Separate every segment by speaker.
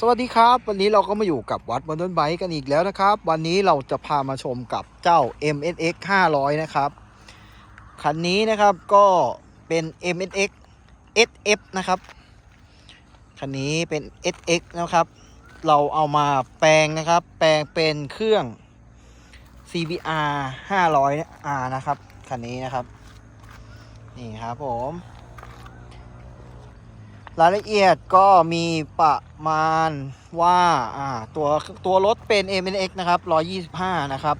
Speaker 1: สวัสดีครับ วันนี้เราก็มาอยู่กับวัดบนต้นไบกันอีกแล้วนะครับ วันนี้เราจะพามาชมกับเจ้า MSX 500 นะครับคันนี้นะครับก็เป็น MSX SF นะครับคันนี้เป็น SX นะครับ เราเอามาแปลงนะครับ แปลงเป็นเครื่อง CBR 500R นะครับคันนี้นะครับ นี่ครับผม รายละเอียดก็มีประมาณว่าตัวตัวรถเป็น MNX นะครับ 125 นะครับ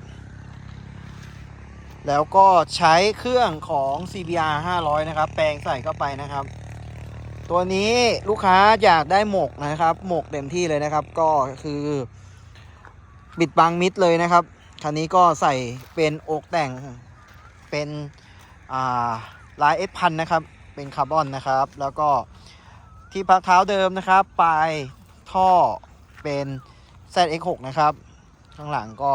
Speaker 1: แล้วก็ใช้เครื่องของ CBR 500 นะครับ แปลงใส่เข้าไปนะครับ ตัวนี้ลูกค้าอยากได้หมกนะครับ หมกเต็มที่เลยนะครับ ก็คือบิดบังมิดเลยนะครับ คันนี้ก็ใส่เป็นอกแต่งเป็นอ่าลาย S พันนะครับ เป็นคาร์บอนนะครับ แล้วก็ ที่พักเท้าเดิมนะครับ ปลายท่อเป็น ZX6 นะครับ ข้างหลังก็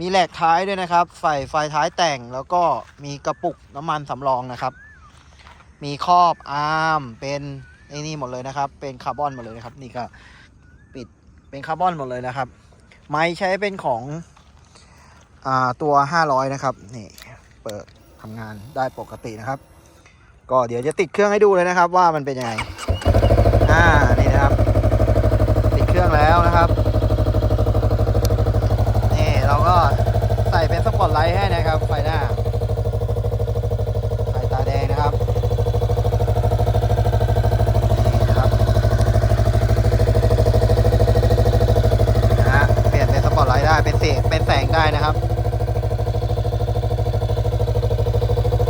Speaker 1: มีแหลกท้ายด้วยนะครับ ใส่ไฟท้ายแต่งแล้วก็มีกระปุกน้ำมันสำรองนะครับ มีครอบอาร์มเป็นไอ้นี่หมดเลยนะครับ เป็นคาร์บอนหมดเลยนะครับ นี่ก็ปิดเป็นคาร์บอนหมดเลยนะครับ ไม้ใช้เป็นของอตัว 500 นะครับ นี่เปิดทำงานได้ปกตินะครับ ก็เดี๋ยวจะติดเครื่องให้ดูเลยนะครับว่ามันเป็นยังไง อ่า นี่นะครับ ติดเครื่องแล้วนะครับ นี่เราก็ใส่เป็นสปอตไลท์ให้นะครับ ไฟหน้า ไฟตาแดงนะครับ นี่นะครับนะฮะเปลี่ยนเป็นสปอตไลท์ได้ เป็นเสียงเป็นแสงได้นะครับ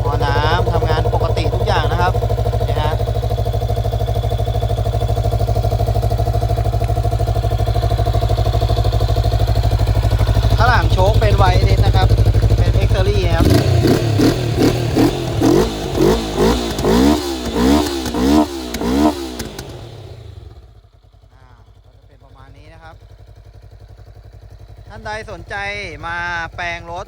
Speaker 1: หม้อน้ำทำงานปกติทุกอย่างนะครับนี่ฮะ ข้าง หลังโชคเป็นไวนิดนะครับ เป็นเอ็กซ์เซอรี่ครับจะเป็นประมาณนี้นะครับท่านใดสนใจมาแปลงรถ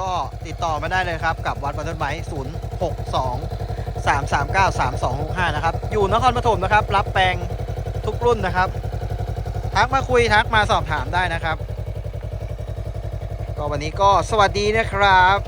Speaker 1: ก็ติดต่อมาได้เลยครับ กับวัดบัตเทิลไบค์0 6 2 3 3 9 3 2 6 5นะครับ อยู่นครปฐมนะครับ รับแปลงทุกรุ่นนะครับ ทักมาคุยทักมาสอบถามได้นะครับ ก็วันนี้ก็สวัสดีนะครับ